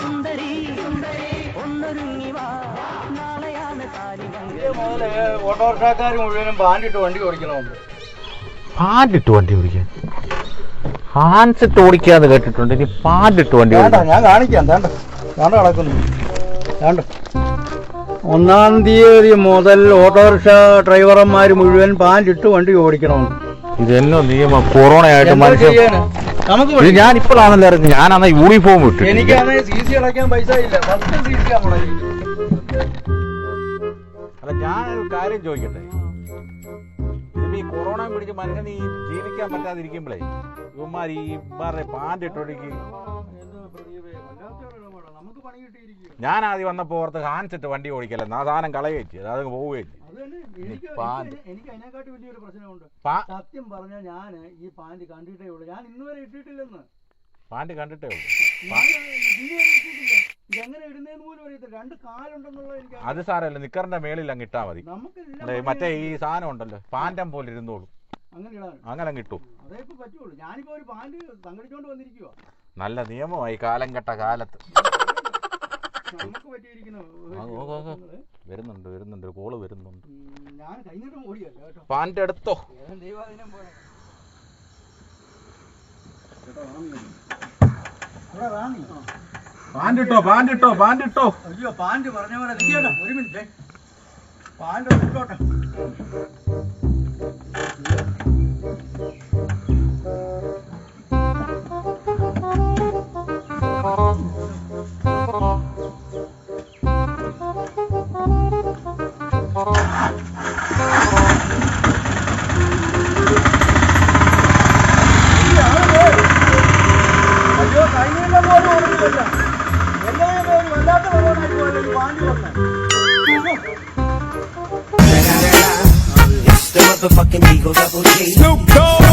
സുന്ദരി ഒന്നൊരുങ്ങി വാ. നാളെയാണ് മുതൽ ഓട്ടോറിക്ഷക്കാർ മുഴുവനും ബാൻഡിട്ട് വണ്ടി ഓടിക്കണമുണ്ട്. പാണ്ടിട്ട് വണ്ടി ഓടിക്കാൻ? ഹാൻസിട്ട് ഓടിക്കാന്ന് കേട്ടിട്ടുണ്ട്. ഇനി പാണ്ടിട്ട് വണ്ടി വേണ്ട ഓടിക്കാൻ? ഞാൻ കാണിക്കാം. വേണ്ട വേണ്ട കിടക്കുന്നു വേണ്ട. ഒന്നാം തീയതി മുതൽ ഓട്ടോറിക്ഷ ഡ്രൈവർമാർ മുഴുവൻ പാൻഡിട്ട് വണ്ടി ഓടിക്കണമെന്ന് ഇതെന്നോ നിയമം? കൊറോണ ആയിട്ട് എന്താ മനുഷ്യൻ ചെയ്യാന്? നമുക്ക് ഞാൻ ഇപ്പോഴാണല്ലോ അറിഞ്ഞത്. അന്ന് യൂണിഫോം ഇട്ടു എനിക്കാണെങ്കിൽ സി സി അടയ്ക്കാൻ പൈസ ഇല്ല. ഫസ്റ്റ് സി സി മുടങ്ങി അല്ല ഞാൻ കാര്യം ചോദിക്കട്ടെ? ഈ കൊറോണ പിടിച്ച് മനുഷ്യൻ ഈ ജീവിക്കാൻ പറ്റാതിരിക്കുമ്പോഴേ ഇവന്മാർ ഈ ഇവന്മാരുടെ പാന്റ് കിട്ടിയിരിക്കുക ഞാൻ ആദ്യം വന്നപ്പോ ഓർത്ത് കാണിച്ചിട്ട് വണ്ടി ഓടിക്കല്ല? ആ സാധനം കളയേറ്റി ചെയ്തു. അത് പോവുകയും എനിക്ക് അതിനെക്കാട്ടി വലിയൊരു പ്രശ്നമുണ്ട്. സത്യം പറഞ്ഞാൽ ഞാൻ ഈ കണ്ടിട്ടേ ഉള്ളൂ. ഞാൻ ഇന്ന് വരെ ഇട്ടിട്ടില്ലെന്ന്. പാന്റ് കണ്ടിട്ടേ ഉള്ളൂ. അത് സാരമല്ല. നിക്കറിന്റെ മേളിൽ അങ്ങ് ഇട്ടാ മതി. മറ്റേ ഈ സാധനം ഉണ്ടല്ലോ. പാന്റം പോലെ ഇരുന്നോളൂ. അങ്ങനെ കിട്ടും അതേ പറ്റുള്ളൂ. ഞാനിപ്പോ ഒരു പാന്റ് സംഘടിച്ചോണ്ട് വന്നിരിക്കുക നല്ല നിയമമായി കാലം കെട്ട കാലത്ത്. വരുന്നുണ്ട് വരുന്നുണ്ട്. കോൾ വരുന്നുണ്ട്. പാന്റ് പാന്റ് എടുത്തോ? പാന്റിട്ടോ പാന്റിട്ടോ പാന്റിട്ടോ അയ്യോ പാന്റ് പറഞ്ഞ പോലെ ഒരു മിനിറ്റ്. പാന്റ് കഴിഞ്ഞ പോലും എല്ലാവരും ഒരു വല്ലാത്ത പോലെ ഈ പാഞ്ഞു വന്നെ motherfucking Eagle Double G.